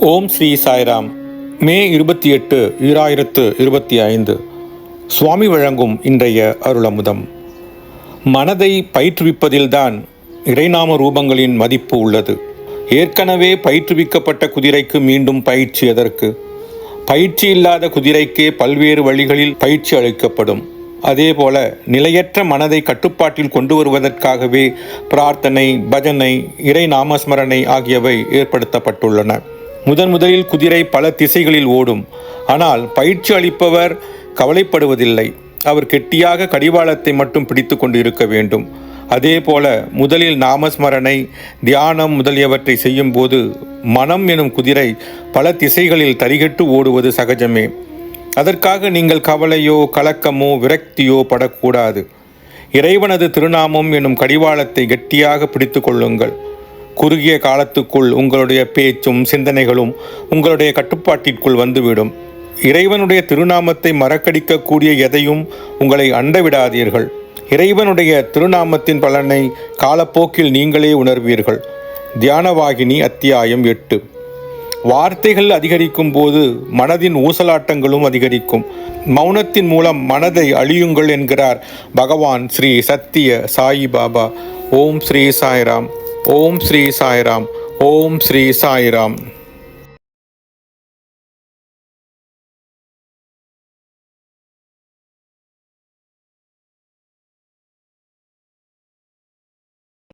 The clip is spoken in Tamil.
ஓம் ஸ்ரீ சாய்ராம். மே இருபத்தி எட்டு ஈராயிரத்து இருபத்தி ஐந்து சுவாமி வழங்கும் இன்றைய அருளமுதம். மனதை பயிற்றுவிப்பதில்தான் இறைநாம ரூபங்களின் மதிப்பு உள்ளது. ஏற்கனவே பயிற்றுவிக்கப்பட்ட குதிரைக்கு மீண்டும் பயிற்சி எதற்கு? பயிற்சி இல்லாத குதிரைக்கே பல்வேறு வழிகளில் பயிற்சி அளிக்கப்படும். அதேபோல நிலையற்ற மனதை கட்டுப்பாட்டில் கொண்டு வருவதற்காகவே பிரார்த்தனை பஜனை இறை நாமஸ்மரணை ஆகியவை ஏற்படுத்தப்பட்டுள்ளன. முதன் முதலில் குதிரை பல திசைகளில் ஓடும். ஆனால் பயிற்சி அளிப்பவர் கவலைப்படுவதில்லை. அவர் கெட்டியாக கடிவாளத்தை மட்டும் பிடித்து கொண்டு இருக்க வேண்டும். அதே போல முதலில் நாமஸ்மரணை தியானம் முதலியவற்றை செய்யும்போது மனம் எனும் குதிரை பல திசைகளில் தரிகட்டு ஓடுவது சகஜமே. அதற்காக நீங்கள் கவலையோ கலக்கமோ விரக்தியோ படக்கூடாது. இறைவனது திருநாமம் எனும் கடிவாளத்தை கெட்டியாக பிடித்து கொள்ளுங்கள். குறுகிய காலத்துக்குள் உங்களுடைய பேச்சும் சிந்தனைகளும் உங்களுடைய கட்டுப்பாட்டிற்குள் வந்துவிடும். இறைவனுடைய திருநாமத்தை மறக்கடிக்கக்கூடிய எதையும் உங்களை அண்டவிடாதீர்கள். இறைவனுடைய திருநாமத்தின் பலனை காலப்போக்கில் நீங்களே உணர்வீர்கள். தியானவாகினி அத்தியாயம் எட்டு. வார்த்தைகள் அதிகரிக்கும் போது மனதின் ஊசலாட்டங்களும் அதிகரிக்கும். மௌனத்தின் மூலம் மனதை அழியுங்கள் என்கிறார் பகவான் ஸ்ரீ சத்திய சாயி பாபா ஓம் ஸ்ரீ சாய்ராம். ஓம் ஸ்ரீ சாய்ராம் ஓம் ஸ்ரீ சாய்ராம்